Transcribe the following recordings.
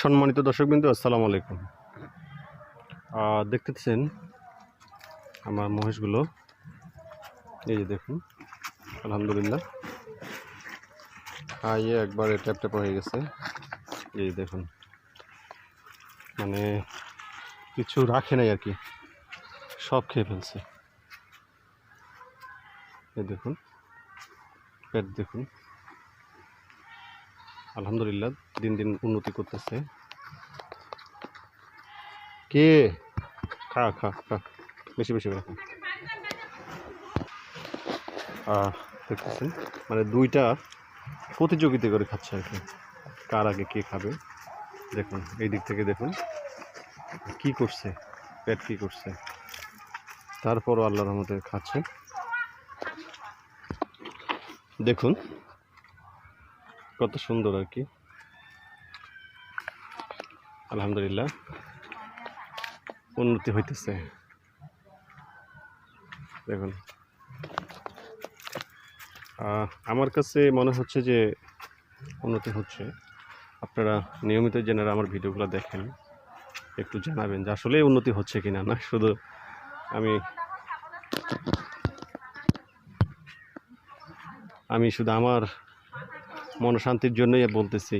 সম্মানিত দর্শকবিন্দু, আসসালামু আলাইকুম। দেখতেছেন আমার মহিষগুলো এই যে দেখুন, আলহামদুলিল্লাহ। খাইয়ে একবারে ট্যাপ ট্যাপ হয়ে গেছে। এই দেখুন মানে কিছু রাখে নাই আর কি, সব খেয়ে ফেলছে। এই দেখুন, পেট দেখুন। আলহামদুলিল্লাহ, দিন দিন উন্নতি করতেছে। কে? খা খা খা। বেশি বেশি করে দেখতেছেন? মানে দুইটা প্রতিযোগিতা করে খাচ্ছে আর কি। কার আগে কে খাবে? দেখুন, এই দিক থেকে দেখুন। কি করছে? পেট কি করছে? তারপরও আল্লাহর রহমতে খাচ্ছে। দেখুন কত সুন্দর আর কি। আলহামদুলিল্লাহ। উন্নতি হইতেছে। দেখুন। আমার কাছে মনে হচ্ছে যে উন্নতি হচ্ছে। আপনারা নিয়মিত যারা আমার ভিডিওগুলো দেখেন, একটু জানাবেন যে আসলে উন্নতি হচ্ছে কিনা। না, শুধু আমি আমি শুধু আমার মনশান্তির জন্যই বলতেছি।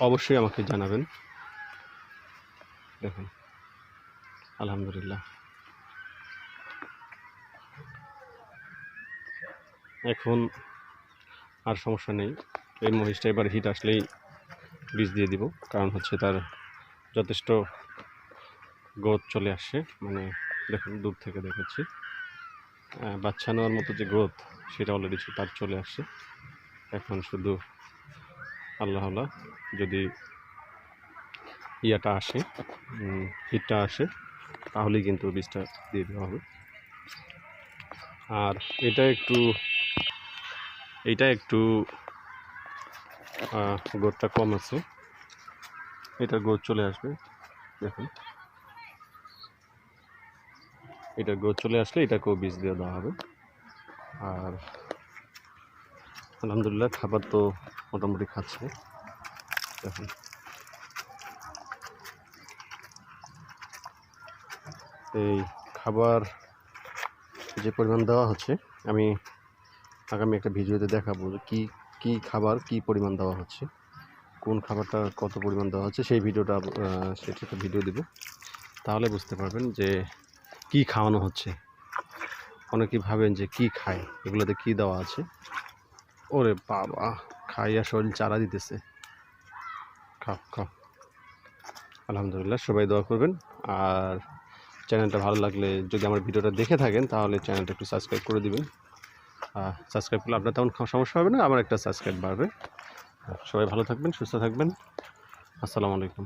অবশ্যই আমাকে জানাবেন। দেখুন। আলহামদুলিল্লাহ। এখন আর সমস্যা নেই। এই মহিষটা এবার হিট আসলেই বীজ দিয়ে দিব, কারণ হচ্ছে তার যথেষ্ট গ্রোথ চলে আসছে। মানে দেখুন, দূর থেকে দেখেছি বাচ্চা নেওয়ার মতো যে গ্রোথ, সেটা অলরেডি তার চলে আসছে। এখন শুধু আল্লাহ আল্লাহ যদি ইয়াটা আসে হিটটা আসে, তাহলেই কিন্তু বীজটা দিয়ে দেওয়া হবে। আর এটা একটু এটা একটু গোদটা কম আছে। এটা গোদ চলে আসবে, দেখুন। এটা গোদ চলে আসলে এটাকেও বীজ দিয়ে দেওয়া হবে। আর আলহামদুলিল্লাহ, খাবার তো মোটামুটি খাচ্ছে। দেখুন এই খাবার যে পরিমাণ দেওয়া হচ্ছে, আমি আগামী একটা ভিডিওতে দেখাবো যে কী কী খাবার কী পরিমাণ দেওয়া হচ্ছে, কোন খাবারটা কত পরিমাণ দেওয়া হচ্ছে, সেই ভিডিওটা সেটা একটা ভিডিও দেব। তাহলে বুঝতে পারবেন যে কী খাওয়ানো হচ্ছে। অনেকেই ভাবেন যে কী খায়, এগুলোতে কী দেওয়া আছে। ওরে বাবা, খাইয়া শরীর চারা দিতেছে। খাও খাও। আলহামদুলিল্লাহ, সবাই দোয়া করবেন। আর চ্যানেলটা ভালো লাগলে যদি আমার ভিডিওটা দেখে থাকেন, তাহলে চ্যানেলটা একটু সাবস্ক্রাইব করে দিবেন। সাবস্ক্রাইব করলে আপনার তেমন সমস্যা হবে না, আমার একটা সাবস্ক্রাইব বাড়বে। সবাই ভালো থাকবেন, সুস্থ থাকবেন। আসসালামু আলাইকুম।